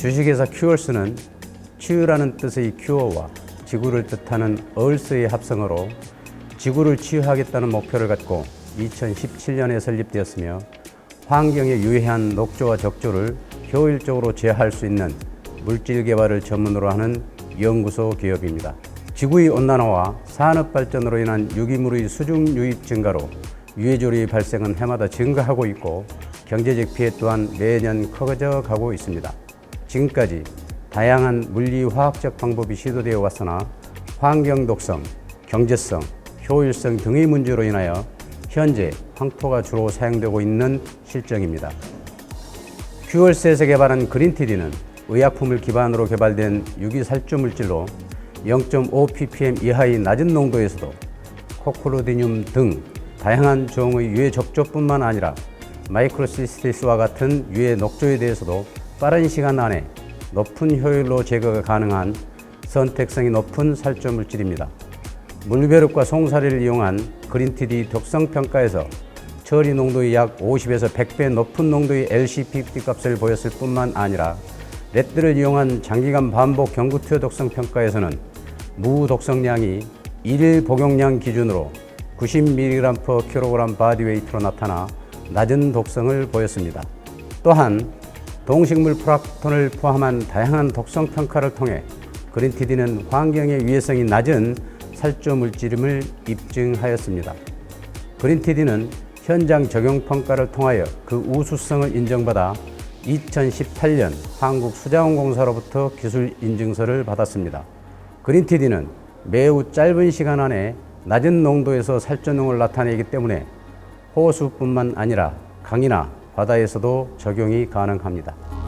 주식회사 큐얼스는 치유라는 뜻의 큐어와 지구를 뜻하는 얼스의 합성어로 지구를 치유하겠다는 목표를 갖고 2017년에 설립되었으며 환경에 유해한 녹조와 적조를 효율적으로 제어할 수 있는 물질 개발을 전문으로 하는 연구소 기업입니다. 지구의 온난화와 산업 발전으로 인한 유기물의 수중 유입 증가로 유해조리 발생은 해마다 증가하고 있고 경제적 피해 또한 매년 커져 가고 있습니다. 지금까지 다양한 물리 화학적 방법이 시도되어 왔으나 환경 독성, 경제성, 효율성 등의 문제로 인하여 현재 황토가 주로 사용되고 있는 실정입니다. 큐얼셋에 개발한 그린티디는 의약품을 기반으로 개발된 유기살조 물질로 0.5 ppm 이하의 낮은 농도에서도 코크로디늄 등 다양한 종의 유해 적조뿐만 아니라 마이크로시스티스와 같은 유해 녹조에 대해서도 빠른 시간 안에 높은 효율로 제거가 가능한 선택성이 높은 살조 물질입니다. 물벼룩과 송사리를 이용한 그린티디 독성 평가에서 처리 농도의 약 50에서 100배 높은 농도의 LCPD 값을 보였을 뿐만 아니라 레드를 이용한 장기간 반복 경구 투여 독성 평가에서는 무 독성량이 일일 복용량 기준으로 90mg per kg 바디웨이트로 나타나 낮은 독성을 보였습니다. 또한 동식물 플락톤을 포함한 다양한 독성 평가를 통해 그린티디는 환경의 위해성이 낮은 살조 물질임을 입증하였습니다. 그린티디는 현장 적용 평가를 통하여 그 우수성을 인정받아 2018년 한국수자원공사로부터 기술 인증서를 받았습니다. 그린티디는 매우 짧은 시간 안에 낮은 농도에서 살전능을 나타내기 때문에 호수뿐만 아니라 강이나 바다에서도 적용이 가능합니다.